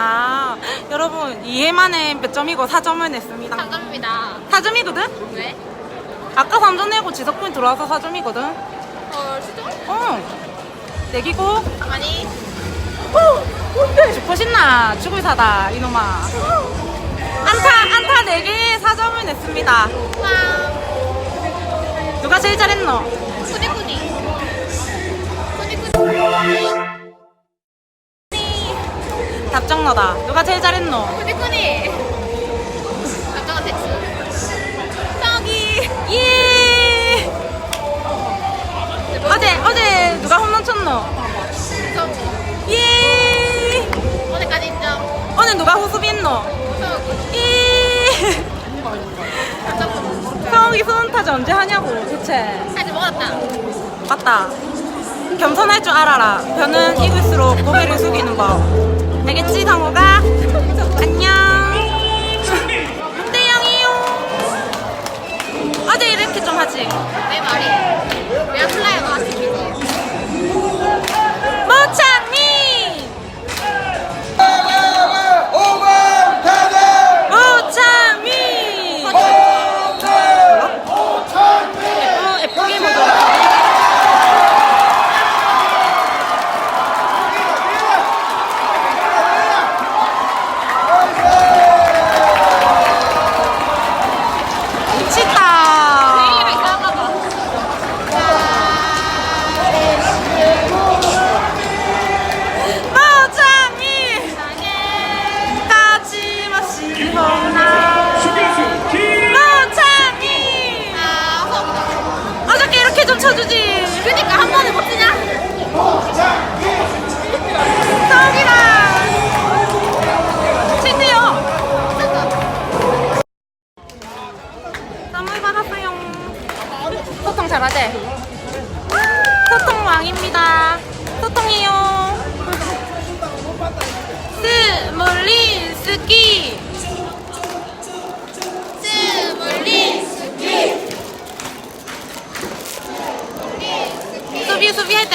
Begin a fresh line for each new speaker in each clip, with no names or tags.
아, 여러분, 이해만에 몇 점이고 4점을 냈습니다.
3점입니다.
4점이거든?
왜?
아까 3점 내고 지석분이 들어와서 4점이거든?
헐, 수정?
어. 내기고,
아니,
죽고 싶나? 죽을 사다, 이놈아. 안타, 안타 4개에 4점을 냈습니다.
와.
누가 제일 잘했노?
꾸니꾸니.
답정 너다. 누가 제일 잘했노?
꾸니꾸니. 답정은 대충. 저기.
예! 어제, 어제 누가 홈런 쳤노?
저기.
예!
오늘까지 인정.
오늘 누가 호수비했노? 예!
답정.
성욱이 수은타자 언제 하냐고, 대체.
사실 먹었다.
맞다. 겸손할 줄 알아라. 변은 익을수록 고개를 숙이는 법. 알겠지, 상호가? 안녕.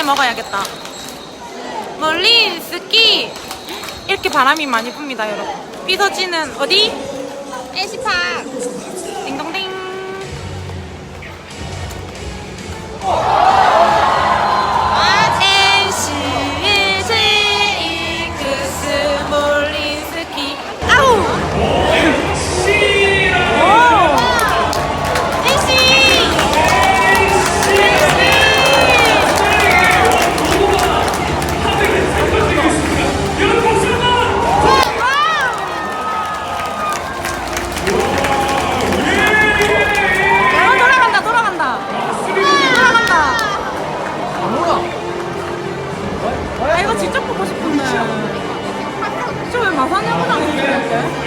먹어야겠다. 멀리 스키. 이렇게 바람이 많이 붑니다, 여러분. 삐서지는 어디?
에시파.
야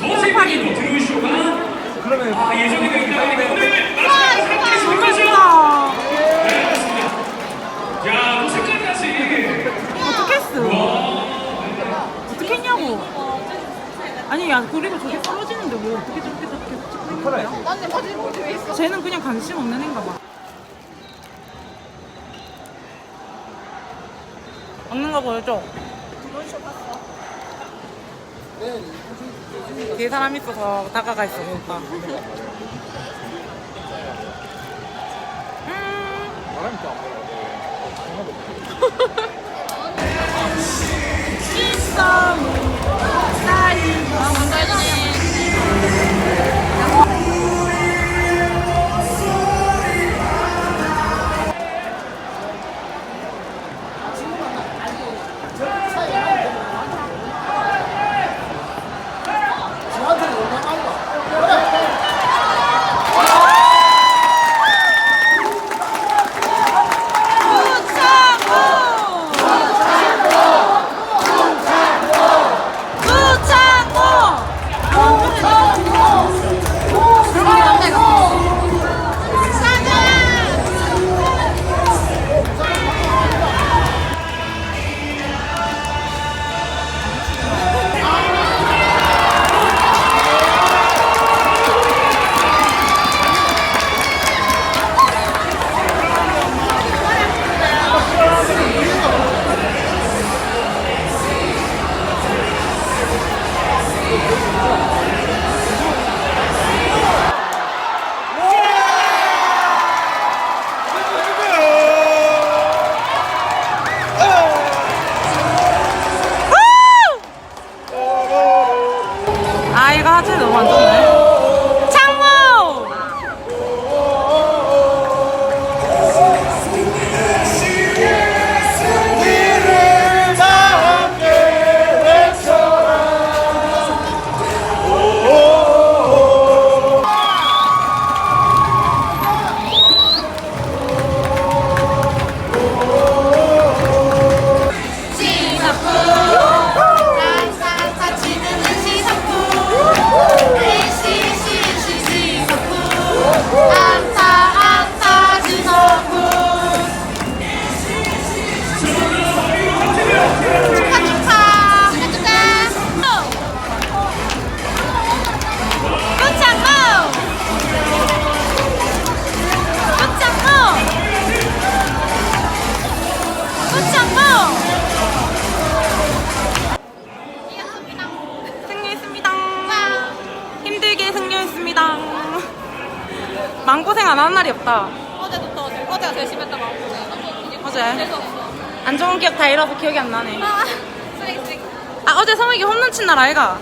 재밌게 더 들어오시오가 아, 예정이 되어 있다 보니까 오늘 마지막 함께 해주실
너무
거죠?
예쁘다.
네, 맞습니다. 야, 또 색깔까지.
어떻게 했어? 어떻게 했냐고. 아니, 야, 그리고 저게 떨어지는데 왜 어떻게 저렇게 저렇게 찍고 있는 거야?
나한테 바지 입고 왜 있어?
쟤는 그냥 관심 없는 애인가 봐. 먹는 거 보여줘.
넌쇼 봤어?
뒤에 사람 있어서 다가가 있어 오빠. 음. 날이 없다.
어제부터 어제가 제일 심했다고 하고
어제
재수 없어
안 좋은 기억 다 잃어서 기억이 안 나네.
아 쓰레기 쓰레기
아 어제 성욱이 홈런 친 날 아이가.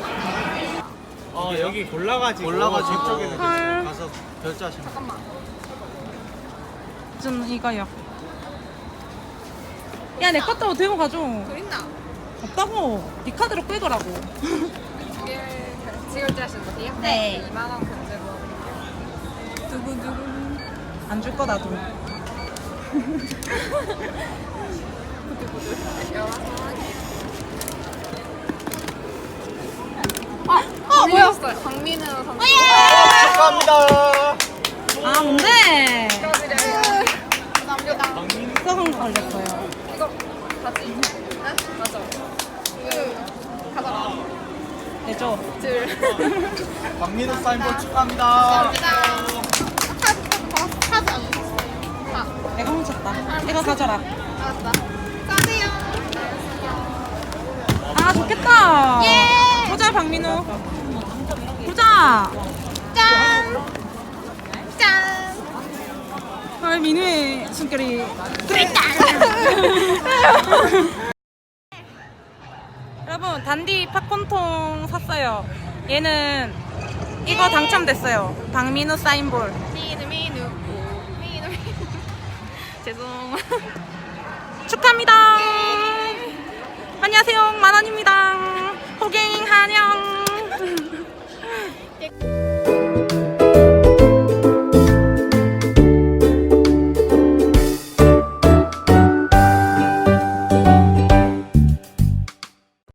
어 여기 골라가지고 골라가지고 쪽에
헐.
가서 결제하시면.
잠깐만
좀 이거요. 야 내 것도 들고 가줘.
돈 있나?
없다고. 네 카드로 끌더라고.
지금 지금 하시는 거세요?
네.
2만 원 결제로 두근두근
안 줄 거다 돈.
어 뭐야? 강민우 선수
축하합니다.
아 뭔데?
감사합니다
썩은 거 걸렸어요.
이거 같이 네? 맞아 그 가져라
내줘.
들
박민우 사인볼 축하합니다.
감사합니다
내가 훔쳤다. 이거 가져라.
알았다 가세요
아 좋겠다.
예.
보자 박민우. 보자.
짠! 짠!
아 민우의 숨결이. 여러분 단디 팝콘통 샀어요. 얘는 이거 당첨됐어요. 박민우 사인볼.
미누 미누 죄송.
축하합니다. 안녕하세요. 만원입니다. 호갱 한영.